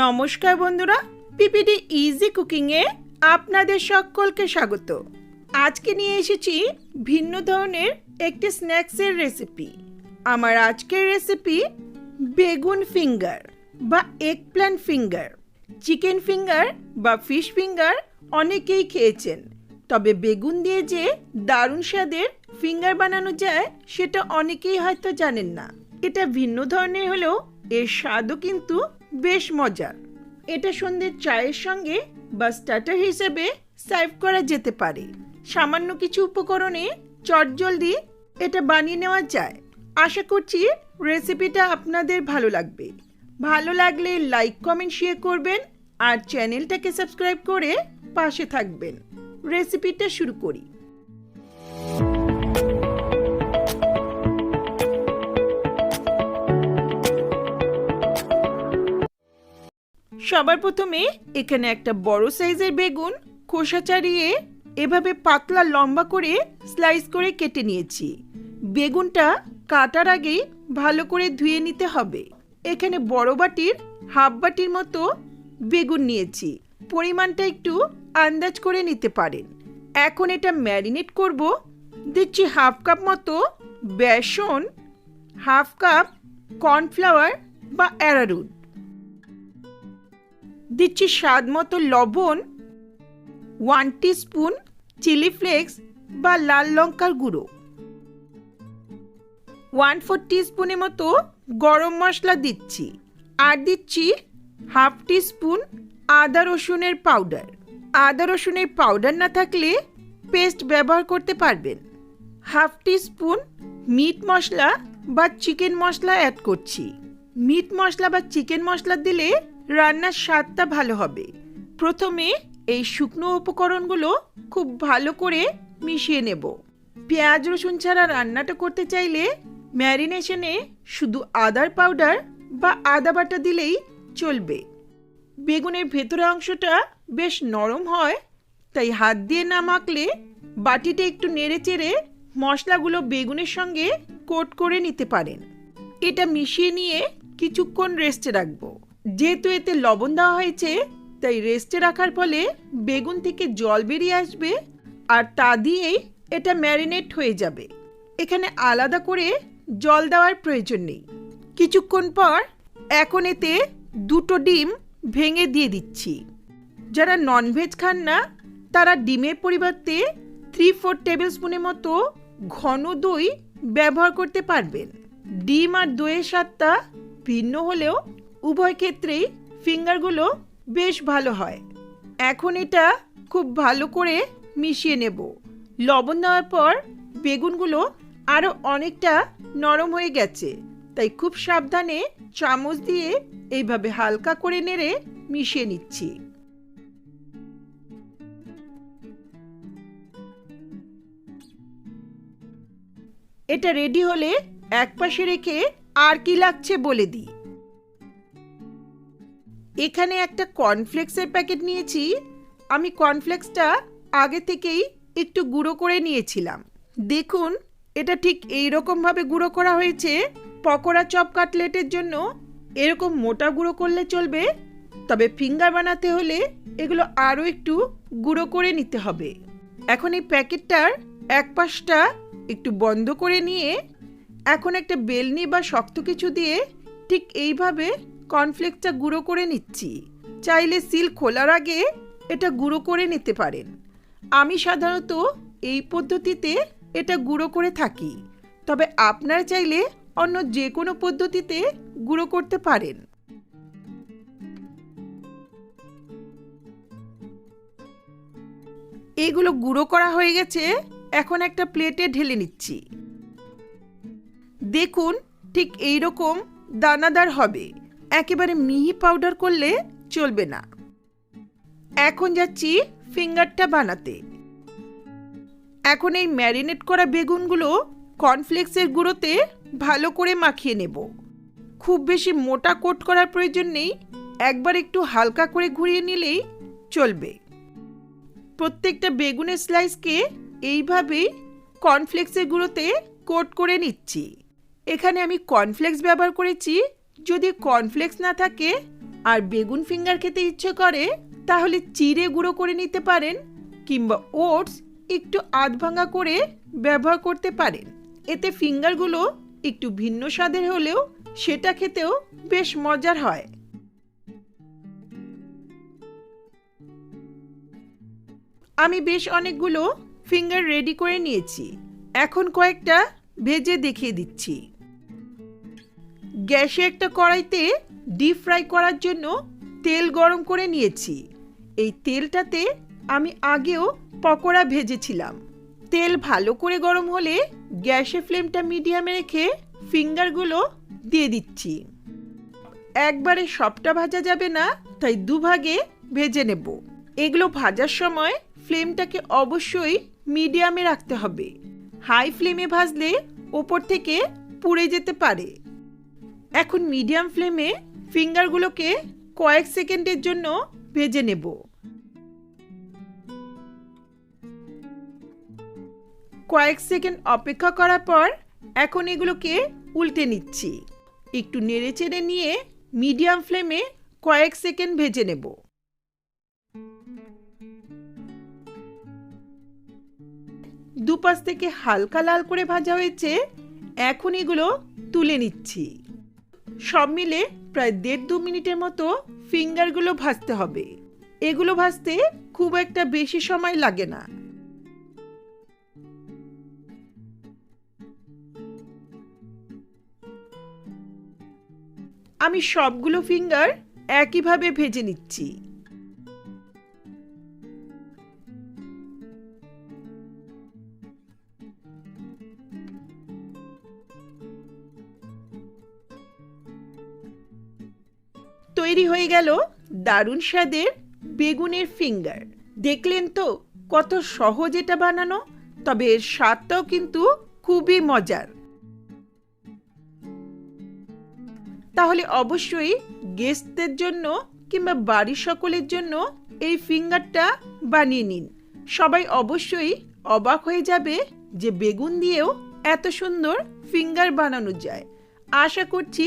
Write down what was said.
নমস্কার বন্ধুরা PPD easy কুকিংয়ে আপনাদের সকলকে স্বাগত। আজকে নিয়ে এসেছি ভিন্ন ধরনের একটি স্ন্যাক্সের রেসিপি আমার আজকের রেসিপি বেগুন ফিঙ্গার বা egg plant finger. Chicken finger বা ফিশ ফিঙ্গার অনেকেই খেয়েছেন, তবে বেগুন দিয়ে যে দারুণ স্বাদের ফিঙ্গার বানানো যায়, সেটা অনেকেই হয়তো জানেন না। এটা ভিন্ন ধরনের হলেও এর স্বাদও কিন্তু বেশ মজার। এটা সন্ধ্যের চায়ের সঙ্গে বা স্টার্টার হিসেবে সার্ভ করা যেতে পারে। সামান্য কিছু উপকরণে চটজলদি এটা বানিয়ে নেওয়া যায়। আশা করছি রেসিপিটা আপনাদের ভালো লাগবে। ভালো লাগলে লাইক কমেন্ট শেয়ার করবেন আর চ্যানেলটাকে সাবস্ক্রাইব করে পাশে থাকবেন। রেসিপিটা শুরু করি। সবার প্রথমে এখানে একটা বড় সাইজের বেগুন খোসা ছাড়িয়ে এভাবে পাতলা লম্বা করে স্লাইস করে কেটে নিয়েছি। বেগুনটা কাটার আগেই ভালো করে ধুয়ে নিতে হবে। এখানে বড় বাটির, হাফ বাটির মতো বেগুন নিয়েছি। পরিমাণটা একটু আন্দাজ করে নিতে পারেন। এখন এটা ম্যারিনেট করব। দিচ্ছি হাফ কাপ মতো বেসন, হাফ কাপ কর্নফ্লাওয়ার বা অ্যারারুট। দিচ্ছি স্বাদ মতো লবণ ওয়ান স্পুন চিলি ফ্লেক্স বা লাল লঙ্কার গুঁড়ো। ওয়ান ফোর স্পুনের মতো গরম মশলা দিচ্ছি আর দিচ্ছি হাফ স্পুন আদা রসুনের পাউডার আদা রসুনের পাউডার না থাকলে পেস্ট ব্যবহার করতে পারবেন। হাফ স্পুন মিট মশলা বা চিকেন মশলা অ্যাড করছি। মিট মশলা বা চিকেন মশলা দিলে রান্নার স্বাদটা ভালো হবে। প্রথমে এই শুকনো উপকরণগুলো খুব ভালো করে মিশিয়ে নেব। পেঁয়াজ, রসুন ছাড়া রান্নাটা করতে চাইলে ম্যারিনেশনে শুধু আদার পাউডার বা আদা বাটা দিলেই চলবে। বেগুনের ভেতরের অংশটা বেশ নরম হয়, তাই হাত দিয়ে না মাখলে বাটিটা একটু নেড়ে চেড়ে মশলাগুলো বেগুনের সঙ্গে কোট করে নিতে পারেন। এটা মিশিয়ে নিয়ে কিছুক্ষণ রেস্টে রাখব। যেহেতু এতে লবণ দেওয়া হয়েছে, তাই রেস্টে রাখার ফলে বেগুন থেকে জল বেরিয়ে আসবে আর তা দিয়েই এটা ম্যারিনেট হয়ে যাবে। এখানে আলাদা করে জল দেওয়ার প্রয়োজন নেই। কিছুক্ষণ পর এখন এতে দুটো ডিম ভেঙে দিয়ে দিচ্ছি। যারা ননভেজ খান না, তারা ডিমের পরিবর্তে থ্রি ফোর টেবিল স্পুনের মতো ঘন দই ব্যবহার করতে পারবেন। ডিম আর দইয়ের স্বাদটা ভিন্ন হলেও উভয় ক্ষেত্রেই ফিঙ্গারগুলো বেশ ভালো হয়। এখন এটা খুব ভালো করে মিশিয়ে নেব। লবণ দেওয়ার পর বেগুনগুলো আরও অনেকটা নরম হয়ে গেছে। তাই খুব সাবধানে চামচ দিয়ে এইভাবে হালকা করে নেড়ে মিশিয়ে নিচ্ছি। এটা রেডি হলে এক পাশে রেখে আর কি লাগছে বলে দিই। এখানে একটা কর্নফ্লেক্সের প্যাকেট নিয়েছি। আমি কর্নফ্লেক্সটা আগে থেকেই একটু গুঁড়ো করে নিয়েছিলাম। দেখুন, এটা ঠিক এই রকমভাবে গুঁড়ো করা হয়েছে। পকোড়া চপ কাটলেটের জন্য এরকম মোটা গুঁড়ো করলে চলবে, তবে ফিঙ্গার বানাতে হলে এগুলো আরও একটু গুঁড়ো করে নিতে হবে। এখন এই প্যাকেটটার এক পাশটা একটু বন্ধ করে নিয়ে, এখন একটা বেলনি বা শক্ত কিছু দিয়ে ঠিক এইভাবে কর্নফ্লেক্সটা গুঁড়ো করে নিচ্ছি। চাইলে সিল খোলার আগে এটা গুঁড়ো করে নিতে পারেন। আমি সাধারণত এই পদ্ধতিতে এটা গুঁড়ো করে থাকি। তবে আপনার চাইলে অন্য যে কোনো পদ্ধতিতে গুঁড়ো করতে পারেন। এগুলো গুঁড়ো করা হয়ে গেছে, এখন একটা প্লেটে ঢেলে নিচ্ছি। দেখুন, ঠিক এই রকম দানাদার হবে। একেবারে মিহি পাউডার করলে চলবে না। এখন যাচ্ছি ফিঙ্গারটা বানাতে। এখন এই ম্যারিনেট করা বেগুনগুলো কর্নফ্লেক্সের গুঁড়োতে ভালো করে মাখিয়ে নেব। খুব বেশি মোটা কোট করার প্রয়োজন নেই, একবার একটু হালকা করে ঘুরিয়ে নিলেই চলবে। প্রত্যেকটা বেগুনের স্লাইসকে এইভাবেই কর্নফ্লেক্সের গুঁড়োতে কোট করে নিচ্ছি। এখানে আমি কর্নফ্লেক্স ব্যবহার করেছি যদি কর্নফ্লেক্স না থাকে আর বেগুন ফিঙ্গার খেতে ইচ্ছে করে, তাহলে চিড়ে গুঁড়ো করে নিতে পারেন কিংবা ওটস একটু আধ ভাঙা করে ব্যবহার করতে পারেন। এতে ফিঙ্গারগুলো একটু ভিন্ন স্বাদের হলেও সেটা খেতেও বেশ মজার হয়। আমি বেশ অনেকগুলো ফিঙ্গার রেডি করে নিয়েছি। এখন কয়েকটা ভেজে দেখিয়ে দিচ্ছি। গ্যাসে একটা কড়াইতে ডিপ ফ্রাই করার জন্য তেল গরম করে নিয়েছি। এই তেলটাতে আমি আগেও পকোড়া ভেজেছিলাম। তেল ভালো করে গরম হলে গ্যাসে ফ্লেমটা মিডিয়ামে রেখে ফিঙ্গারগুলো দিয়ে দিচ্ছি। একবারে সবটা ভাজা যাবে না, তাই দুভাগে ভেজে নেব। এগুলো ভাজার সময় ফ্লেমটাকে অবশ্যই মিডিয়ামে রাখতে হবে। হাই ফ্লেমে ভাজলে ওপর থেকে পুড়ে যেতে পারে। এখন মিডিয়াম ফ্লেমে ফিঙ্গারগুলোকে কয়েক সেকেন্ডের জন্য ভেজে নেব। কয়েক সেকেন্ড অপেক্ষা করার পর এখন এগুলোকে উল্টে নিচ্ছি। একটু নেড়ে চেড়ে নিয়ে মিডিয়াম ফ্লেমে কয়েক সেকেন্ড ভেজে নেব। দুপাশ থেকে হালকা লাল করে ভাজা হয়েছে, এখন এগুলো তুলে নিচ্ছি। সব মিলে প্রায় দেড় দু মিনিটের মতো ফিঙ্গারগুলো ভাজতে হবে। এগুলো ভাজতে খুব একটা বেশি সময় লাগে না। আমি সবগুলো ফিঙ্গার একইভাবে ভেজে নিচ্ছি। তৈরি হয়ে গেল দারুণ স্বাদের বেগুনের ফিঙ্গার। দেখলেন তো কত সহজ এটা বানানো, তবে এর স্বাদটাও কিন্তু খুবই মজার। তাহলে অবশ্যই গেস্টদের জন্য কিংবা বাড়ির সকলের জন্য এই ফিঙ্গারটা বানিয়ে নিন। সবাই অবশ্যই অবাক হয়ে যাবে যে বেগুন দিয়েও এত সুন্দর ফিঙ্গার বানানো যায়। আশা করছি